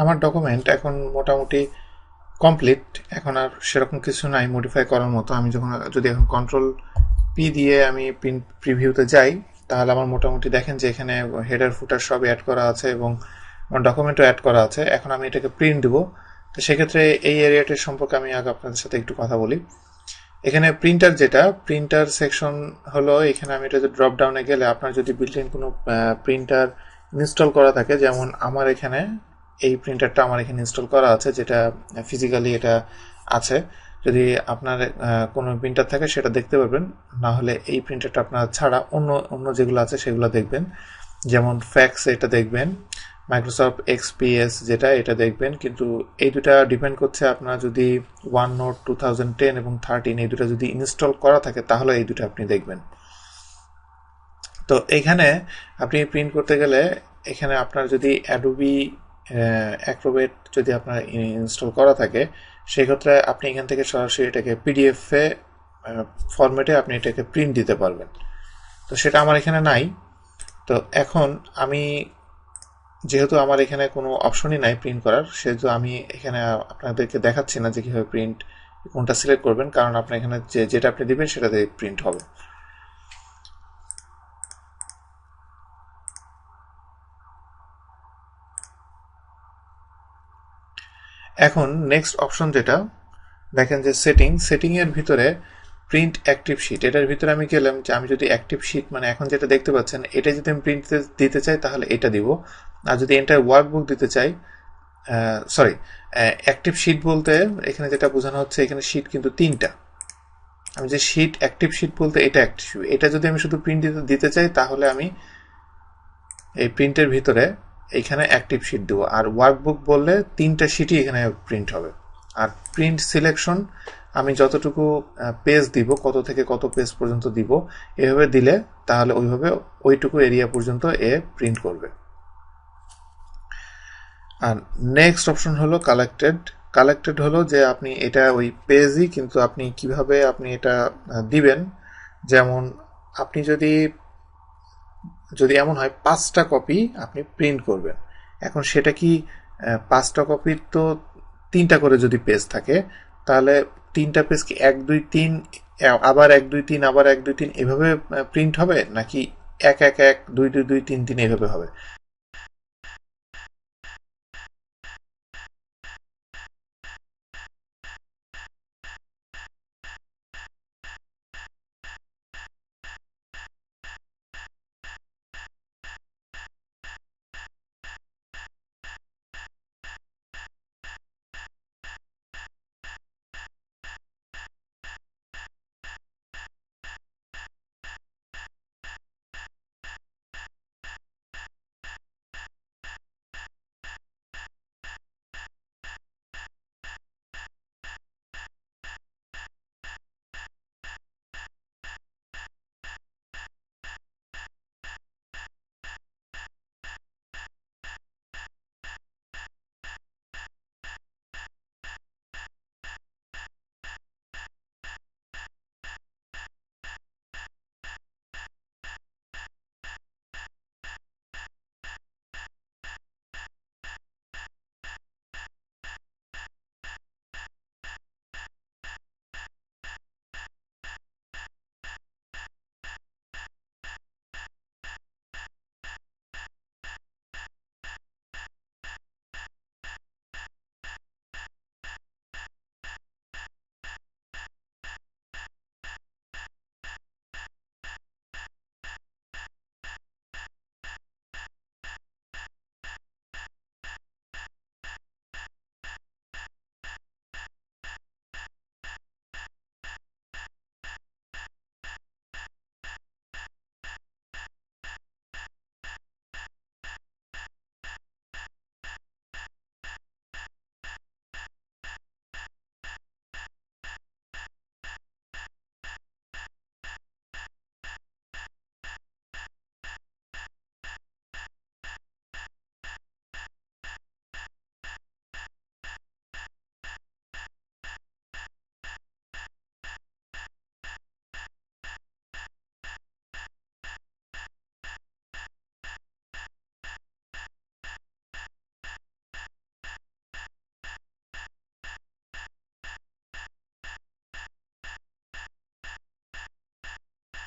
আমার ডকুমেন্ট এখন মোটামুটি কমপ্লিট এখন আর সেরকম কিছু নাই মডিফাই করার মতো। আমি যখন, যদি এখন কন্ট্রোল পি দিয়ে আমি প্রিন্ট প্রিভিউতে যাই, তাহলে আমার মোটামুটি দেখেন যে এখানে হেডার ফুটার সব অ্যাড করা আছে এবং আমার ডকুমেন্টও অ্যাড করা আছে। এখন আমি এটাকে প্রিন্ট দেবো। তো সেক্ষেত্রে এই এরিয়াটির সম্পর্কে আমি আগে আপনাদের সাথে একটু কথা বলি। এখানে প্রিন্টার যেটা প্রিন্টার সেকশন হলো এখানে আমি এটা ড্রপ ডাউনে গেলে আপনার যদি ইন কোনো প্রিন্টার ইনস্টল করা থাকে, যেমন আমার এখানে এই প্রিন্টারটা আমার এখানে ইনস্টল করা আছে, যেটা ফিজিক্যালি এটা আছে। যদি আপনার কোনো প্রিন্টার থাকে সেটা দেখতে পারবেন। না হলে এই প্রিন্টারটা আপনার ছাড়া অন্য অন্য যেগুলো আছে সেগুলো দেখবেন। যেমন ফ্যাক্স এটা দেখবেন মাইক্রোসফট এক্সপিএস যেটা, এটা দেখবেন। কিন্তু এই দুটা ডিপেন্ড করছে আপনার যদি one note two thousand ten এবং থার্টিন এই দুটা যদি ইনস্টল করা থাকে, তাহলে এই দুটো আপনি দেখবেন। তো এখানে আপনি প্রিন্ট করতে গেলে এখানে আপনার যদি অ্যাডোবি অ্যাক্রোবেট যদি আপনার ইনস্টল করা থাকে, সেক্ষেত্রে আপনি এখান থেকে সরাসরি এটাকে পিডিএফে ফরম্যাটে আপনি এটাকে প্রিন্ট দিতে পারবেন। তো সেটা আমার এখানে নাই। তো এখন আমি, যেহেতু আমার এখানে কোনো অপশনই নাই প্রিন্ট করার, সেহেতু আমি এখানে আপনাদেরকে দেখাচ্ছি না যে কীভাবে প্রিন্ট কোনটা সিলেক্ট করবেন, কারণ আপনার এখানে যে, যেটা আপনি দিবেন সেটাতে প্রিন্ট হবে। এখন নেক্সট অপশন যেটা, দেখেন যে সেটিং সেটিংয়ের ভিতরে প্রিন্ট অ্যাক্টিভ শিট এটার ভিতরে আমি গেলাম যে আমি যদি অ্যাক্টিভ শিট মানে এখন যেটা দেখতে পাচ্ছেন, এটা যদি আমি প্রিন্ট দিতে চাই, তাহলে এটা দিব। আর যদি এন্টার ওয়ার্কবুক দিতে চাই সরি অ্যাক্টিভ শিট বলতে এখানে যেটা বোঝানো হচ্ছে, এখানে শিট কিন্তু তিনটা। আমি যে শিট অ্যাক্টিভ শিট বলতে এটা অ্যাক্টিভ এটা যদি আমি শুধু প্রিন্ট দিতে চাই, তাহলে আমি এই প্রিন্টের ভিতরে এখানে অ্যাক্টিভ শিট দেবো। আর ওয়ার্কবুক বললে তিনটা শিটই এখানে প্রিন্ট হবে। আর প্রিন্ট সিলেকশন আমি যতটুকু পেজ দিব, কত থেকে কত পেজ পর্যন্ত দিব, এভাবে দিলে তাহলে ওইভাবে ওইটুকু এরিয়া পর্যন্ত এ প্রিন্ট করবে। আর নেক্সট অপশন হলো কালেক্টেড কালেক্টেড হলো যে আপনি এটা ওই পেজই কিন্তু আপনি কীভাবে আপনি এটা দিবেন। যেমন আপনি যদি যদি এমন হয়, পাঁচটা কপি আপনি প্রিন্ট করবেন। এখন সেটা কি পাঁচটা কপির তো তিনটা করে যদি পেজ থাকে, তাহলে তিনটা পেজ কি এক, দুই, তিন, আবার এক, দুই, তিন, আবার এক, দুই, তিন এভাবে প্রিন্ট হবে? নাকি এক এক এক, দুই দুই দুই, তিন তিন এভাবে হবে?